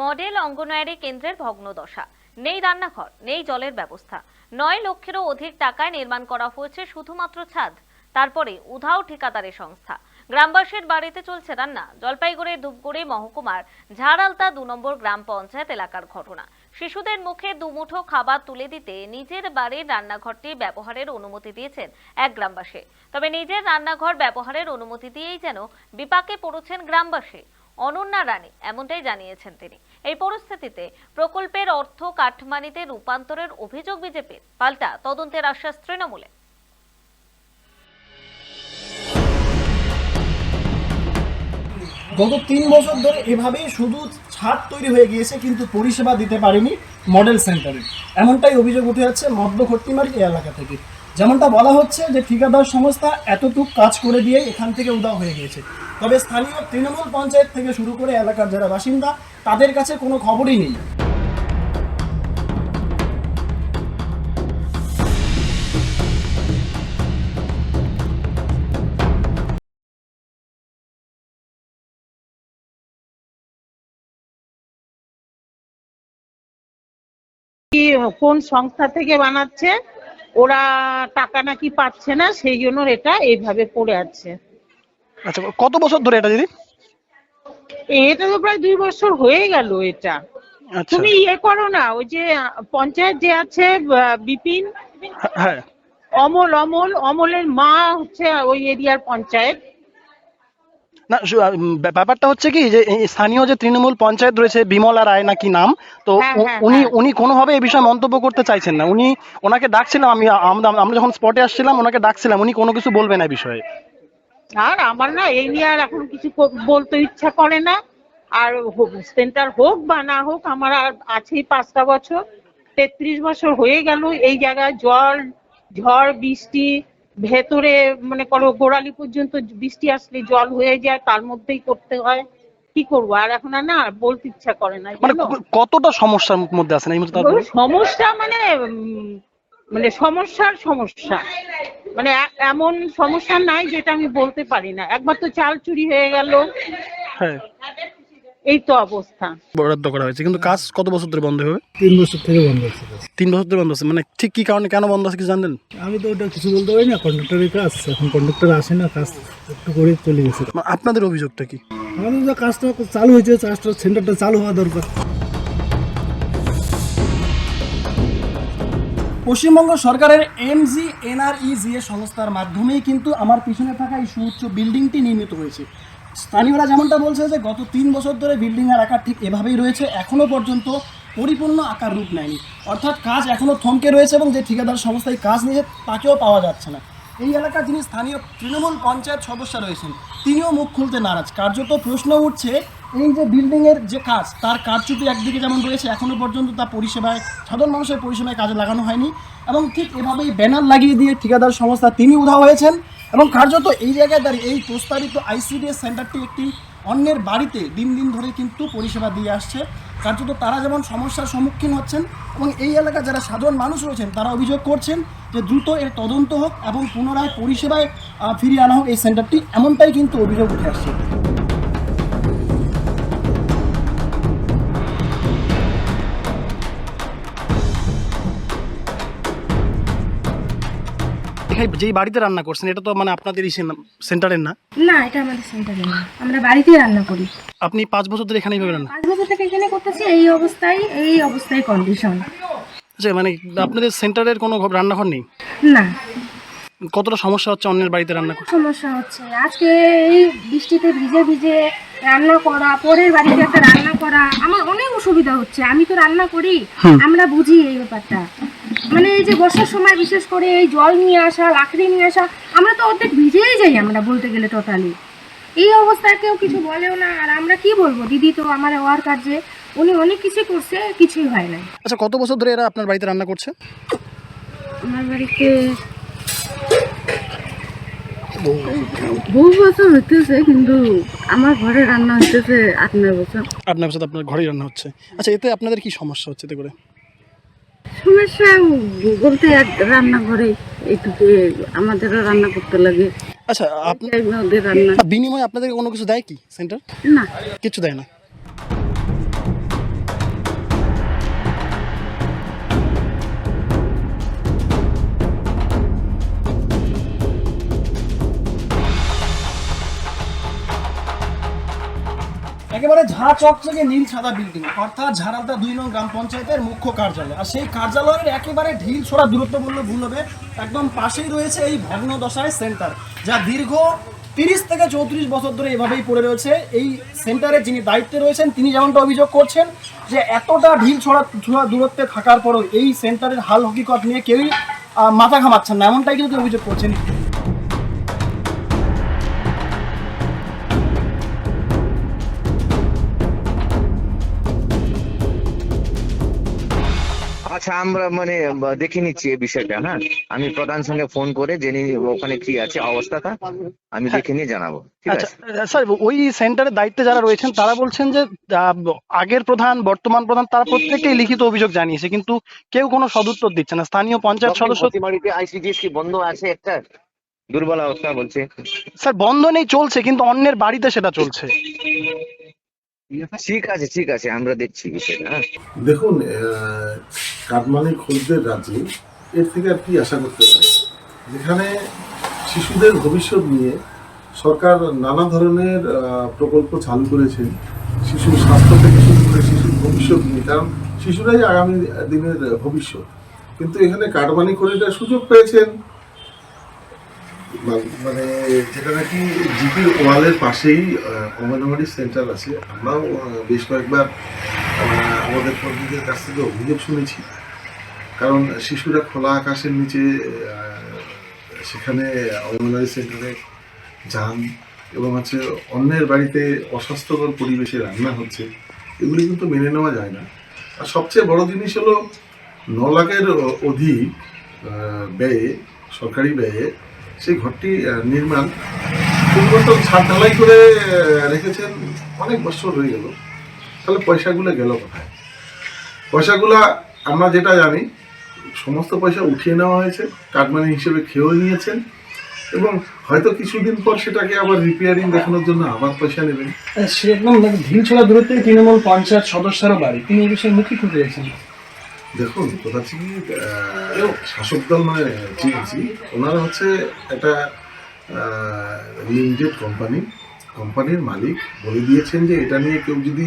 Model anganwadi কেন্দ্রের ভগ্নদশা। নেই রান্নাঘর, নেই জলের ব্যবস্থা। নয় লক্ষেরও অধিক টাকায় নির্মাণ করা হয়েছে শুধুমাত্র ছাদ। তারপরে উধাও ঠিকাদারের সংস্থা। গ্রামবাসীর বাড়িতে চলছে রান্না। জলপাইগুড়ির ধূপগুড়ি মহকুমার ঝাড়ালতা দু নম্বর গ্রাম পঞ্চায়েত এলাকার ঘটনা। শিশুদের মুখে দুমুঠো খাবার তুলে দিতে নিজের বাড়ির রান্নাঘরটি ব্যবহারের অনুমতি দিয়েছেন এক গ্রামবাসী। তবে নিজের রান্নাঘর ব্যবহারের অনুমতি দিয়েই যেন বিপাকে পড়েছেন গ্রামবাসী। অনন্যা রানী এমনটাই জানিয়েছেন তিনি। এই পরিস্থিতিতে প্রকল্পের অর্থ কাঠমানিতে রূপান্তরের অভিযোগ বিজেপির। পাল্টা তদন্তের আশ্বাস তৃণমূলে গত তিন বছর ধরে এভাবেই শুধু ছাদ তৈরি হয়ে গিয়েছে, কিন্তু পরিষেবা দিতে পারেনি মডেল সেন্টারে। এমনটাই অভিযোগ উঠে যাচ্ছে মদ্য খট্টিমারি এলাকা থেকে। যেমনটা বলা হচ্ছে যে ঠিকাদার সংস্থা এতটুক কাজ করে দিয়ে এখান থেকে উদাও হয়ে গিয়েছে। তবে স্থানীয় তৃণমূল পঞ্চায়েত থেকে শুরু করে এলাকার যারা বাসিন্দা, তাদের কাছে কোনো খবরই নেই। কোন সংস্থা থেকে বানাচ্ছে, ওরা টাকা নাকি পাচ্ছে না, সেই জন্য এটা এইভাবে পড়ে আছে। আচ্ছা কত বছর ধরে এটা দিদি? এটা তো প্রায় দুই বছর হয়ে গেল এটা। আচ্ছা। তুমি ইয়ে করো না ওই যে পঞ্চায়েত যে আছে বিপিন হ্যাঁ। অমল অমল অমলের মা হচ্ছে ওই এরিয়ার পঞ্চায়েত। না ব্যাপারটা হচ্ছে কি যে স্থানীয় যে তৃণমূল পঞ্চায়েত রয়েছে বিমলা রায় নাকি নাম তো হ্যাঁ, হ্যাঁ, উনি হ্যাঁ। উনি কোনোভাবে এই বিষয়ে মন্তব্য করতে চাইছেন না। উনি ওনাকে ডাকছিলাম আমি আমরা যখন স্পটে আসছিলাম ওনাকে ডাকছিলাম উনি কোনো কিছু বলবেন না এই বিষয়ে। আর আমার না এই নিয়ে আর এখন কিছু বলতে ইচ্ছা করে না। আর সেন্টার হোক বা না হোক আমার আর আছেই পাঁচটা বছর। তেত্রিশ বছর হয়ে গেল এই জায়গায় জল ঝড় বৃষ্টি ভেতরে মনে করো গোড়ালি পর্যন্ত বৃষ্টি আসলে জল হয়ে যায় তার মধ্যেই করতে হয়। কি করব? আর এখন আর না বলতে ইচ্ছা করে না মানে কতটা সমস্যার মধ্যে আছেন এই সমস্যা মানে মানে সমস্যার সমস্যা। মানে এমন সমস্যা নাই যেটা আমি বলতে পারি না। একবার তো চাল চুরি হয়ে গেল। হ্যাঁ। এই তো অবস্থা। বরাদ্দ করা হয়েছে। কিন্তু কাজ কত বছর ধরে বন্ধ হবে? তিন বছর থেকে বন্ধ আছে তিন বছর ধরে বন্ধ আছে মানে ঠিক কি কারণে কেন বন্ধ আছে কি জানেন আমি তো ওটা কিছু বলতে পারি না কন্ডাক্টরের কাজ। এখন কন্ডাক্টর আসে না কাজ একটু করে চলে গেছে। মানে আপনাদের অভিযোগটা কি? আমাদের কাজটা চালু হয়েছে কাজটা সেন্টারটা চালু হওয়া দরকার। পশ্চিমবঙ্গ সরকারের এমজি এনআরইজি এর সংস্থার মাধ্যমেই কিন্তু আমার পিছনে থাকা এই সুউচ্চ বিল্ডিংটি নির্মিত হয়েছে। স্থানীয়রা যেমনটা বলছে যে গত তিন বছর ধরে বিল্ডিংয়ের আকার ঠিক এভাবেই রয়েছে এখনও পর্যন্ত পরিপূর্ণ আকার রূপ নেয়নি। অর্থাৎ কাজ এখনও থমকে রয়েছে এবং যে ঠিকাদার সংস্থায় কাজ নিয়ে তাকেও পাওয়া যাচ্ছে না। এই এলাকার যিনি স্থানীয় তৃণমূল পঞ্চায়েত সদস্য রয়েছেন, তিনিও মুখ খুলতে নারাজ। কার্যত প্রশ্ন উঠছে এই যে বিল্ডিংয়ের যে কাজ, তার কারচুপি একদিকে যেমন রয়েছে এখনও পর্যন্ত তা পরিষেবায়, সাধারণ মানুষের পরিষেবায় কাজে লাগানো হয়নি। এবং ঠিক এভাবেই ব্যানার লাগিয়ে দিয়ে ঠিকাদার সংস্থা তিনি উধাও হয়েছেন। এবং কার্যত এই জায়গায় দাঁড়িয়ে এই প্রস্তাবিত আইসিডিএস সেন্টারটি একটি অন্যের বাড়িতে দিন দিন ধরে কিন্তু পরিষেবা দিয়ে আসছে। কার্যত তারা যেমন সমস্যার সম্মুখীন হচ্ছেন, এবং এই এলাকার যারা সাধারণ মানুষ রয়েছেন, তারা অভিযোগ করছেন যে দ্রুত এর তদন্ত হোক এবং পুনরায় পরিষেবায় ফিরিয়ে আনা হোক এই সেন্টারটি এমনটাই কিন্তু অভিযোগ উঠে আসছে। যেই বাড়িতে রান্না করছেন এটা তো মানে আপনাদের সেন্টারের না? না এটা আমাদের সেন্টারে না। আমরা বাড়িতেই রান্না করি। আপনি পাঁচ বছর ধরে এখানেই রান্না পাঁচ বছর থেকে এখানে করতেছি এই অবস্থায় এই অবস্থায় কন্ডিশন আচ্ছা মানে আপনাদের সেন্টারের কোনো রান্নাঘর নেই? না। কতটা সমস্যা হচ্ছে অন্যের বাড়িতে রান্না করতে? সমস্যা হচ্ছে। আজকে এই বৃষ্টিতে ভিজে ভিজে রান্না করা পরের বাড়িতে একটা রান্না করা আমার অনেক অসুবিধা হচ্ছে। আমি তো রান্না করি। আমরা বুঝি এই ব্যাপারটা। মানে এই যে বর্ষার সময় বিশেষ করে এই জল নিয়ে আসা লাকড়ি নিয়ে আসা আমরা তো অর্ধেক ভিজেই যাই আমরা বলতে গেলে টোটালি এই অবস্থায় কেউ কিছু বলেও না আর আমরা কি বলব? দিদি তো আমার ওয়ার্কার যে উনি অনেক কিছু করছে কিছুই হয় না আচ্ছা কত বছর ধরে এরা আপনার বাড়িতে রান্না করছে? আমার বাড়িতে বহু বছর হইতেছে কিন্তু আমার ঘরে রান্না হইতেছে আট নয় বছর। আপনার সাথে আপনার ঘরেই রান্না হচ্ছে। আচ্ছা এতে আপনাদের কি সমস্যা হচ্ছে এতে করে? সমস্যা বলতে এক রান্নাঘরে এইটুকু আমাদেরও রান্না করতে লাগে। আচ্ছা আপনি ওদের রান্না। বিনিময়ে আপনাদেরকে কোনো কিছু দেয় কি সেন্টার? না। কিছু দেয় না। একেবারে ঝা চকচকে নীল সাদা বিল্ডিং অর্থাৎ ঝাড়ালদা দুই নং গ্রাম পঞ্চায়েতের মুখ্য কার্যালয়। আর সেই কার্যালয়ের একেবারে ঢিল ছোড়া দূরত্ব বললে ভুল হবে। একদম পাশেই রয়েছে এই ভগ্ন দশায় সেন্টার যা দীর্ঘ তিরিশ থেকে চৌত্রিশ বছর ধরে এভাবেই পড়ে রয়েছে। এই সেন্টারে যিনি দায়িত্বে রয়েছেন, তিনি যেমনটা অভিযোগ করছেন যে এতটা ঢিল ছড়া ছোড়া দূরত্বে থাকার পরও এই সেন্টারের হাল হকিকত নিয়ে কেউই মাথা ঘামাচ্ছেন না। এমনটাই কিন্তু অভিযোগ করছেন। আচ্ছা আমরা মানে দেখে নিচ্ছি এই বিষয়টা হ্যাঁ? আমি প্রধান সঙ্গে ফোন করে জেনে ওখানে কি আছে অবস্থাটা আমি দেখে নিয়ে জানাব ঠিক আচ্ছা আছে? স্যার ওই সেন্টারের দায়িত্বে যারা রয়েছেন তারা বলছেন যে আগের প্রধান বর্তমান প্রধান তারা প্রত্যেকেই লিখিত অভিযোগ জানিয়েছে কিন্তু কেউ কোনো সদুত্তর দিচ্ছে না। স্থানীয় পঞ্চায়েত সদস্য বাড়িতে আইসিডিএস কি বন্ধ আছে একটা? দুর্বল অবস্থা বলছে। স্যার বন্ধ নেই চলছে কিন্তু অন্যের বাড়িতে সেটা চলছে। ঠিক আছে ঠিক আছে আমরা দেখছি বিষয়টা হ্যাঁ। দেখুন কাটমানি খরিদের রাজ্যে এর থেকে আর কি আশা করতে পারে? যেখানে শিশুদের ভবিষ্যৎ নিয়ে সরকার নানা ধরনের প্রকল্প চালু করেছেন শিশুর স্বাস্থ্য থেকে শুরু করে শিশুর ভবিষ্যৎ নিয়ে, কারণ শিশুরাই আগামী দিনের ভবিষ্যৎ। কিন্তু এখানে কাটমানি করে সুযোগ পেয়েছেন। মানে যেটা নাকি জিপির ওয়ালের পাশেই অঙ্গনওয়াড়ি সেন্টার আছে। আমরাও বেশ কয়েকবার আমাদের কর্মীদের কাছ থেকে অভিযোগ শুনেছি। কারণ শিশুরা খোলা আকাশের নিচে সেখানে অঙ্গনওয়াড়ি সেন্টারে যান এবং হচ্ছে অন্যের বাড়িতে অস্বাস্থ্যকর পরিবেশে রান্না হচ্ছে, এগুলি কিন্তু মেনে নেওয়া যায় না। আর সবচেয়ে বড় জিনিস হলো, ন লাখের অধিক ব্যয়ে, সরকারি ব্যয়ে সেই ঘরটি নির্মাণ পরিবর্তন ছাদ ঢালাই করে রেখেছেন অনেক বছর হয়ে গেল। তাহলে পয়সাগুলো গেল কোথায়? পয়সাগুলা আমরা যেটা জানি, সমস্ত পয়সা উঠিয়ে নেওয়া হয়েছে কাটমানি হিসেবে খেয়েও নিয়েছেন এবং হয়তো কিছুদিন পর সেটাকে আবার রিপেয়ারিং দেখানোর জন্য আবার পয়সা নেবেন। সে একদম ঢিল ছোড়া দূরত্বে তৃণমূল পঞ্চায়েত সদস্যেরও বাড়ি। তিনি এই বিষয়ে মুখী খুলে দিয়েছেন দেখুন কথা হচ্ছে কি শাসক দল মানে টিএমসি, ওনারা হচ্ছে একটা লিমিটেড কোম্পানি কোম্পানির মালিক। বলে দিয়েছেন যে এটা নিয়ে কেউ যদি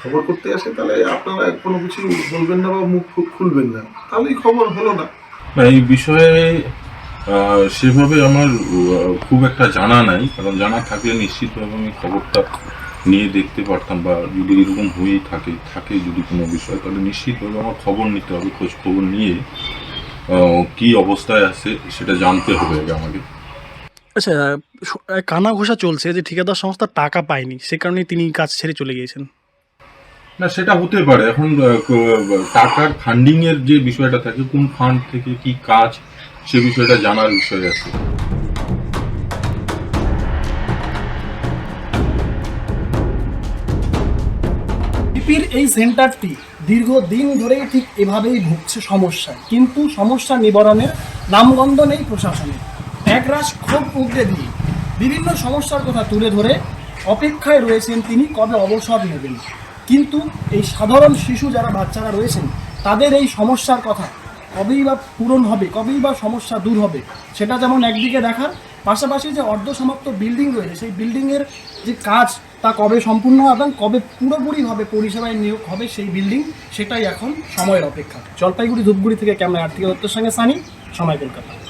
খবর করতে আসে, তাহলে আপনারা কোনো কিছু বলবেন না বা মুখ খুলবেন না। তাহলেই খবর হলো না। না এই বিষয়ে সেভাবে আমার খুব একটা জানা নাই, কারণ জানা থাকলে নিশ্চিতভাবে আমি খবরটা নিয়ে দেখতে পারতাম বা যদি এরকম হয়েই থাকে থাকে যদি কোনো বিষয় তাহলে নিশ্চিতভাবে আমার খবর নিতে হবে খোঁজ খবর নিয়ে কি অবস্থায় আছে সেটা জানতে হবে আগে আমাকে। আচ্ছা কানা ঘোষা চলছে যে ঠিকাদার সংস্থা টাকা পায়নি সে কারণে তিনি কাজ ছেড়ে চলে গিয়েছেন। না সেটা হতে পারে। এখন টাকার ফান্ডিং এর যে বিষয়টা থাকে কোন ফান্ড থেকে কি কাজ সে বিষয়টা জানার বিষয় আছে। এই সেন্টারটি দীর্ঘদিন ধরেই ঠিক এভাবেই ভুগছে সমস্যায়। কিন্তু সমস্যা নিবারণের নামগন্ধ নেই প্রশাসনের। একরাশ ক্ষোভ উগড়ে দিয়ে বিভিন্ন সমস্যার কথা তুলে ধরে অপেক্ষায় রয়েছেন তিনি কবে অবসর নেবেন। কিন্তু এই সাধারণ শিশু যারা বাচ্চারা রয়েছেন, তাদের এই সমস্যার কথা কবেই বা পূরণ হবে, কবেই বা সমস্যা দূর হবে, সেটা যেমন একদিকে দেখার পাশাপাশি যে অর্ধসমাপ্ত বিল্ডিং রয়েছে, সেই বিল্ডিংয়ের যে কাজ তা কবে সম্পূর্ণ এবং কবে পুরোপুরিভাবে পরিষেবায় নিয়োগ হবে সেই বিল্ডিং সেটাই এখন সময়ের অপেক্ষা। জলপাইগুড়ি ধূপগুড়ি থেকে ক্যামেরা আর্থিক দত্তর সঙ্গে সানি, সময় কলকাতা।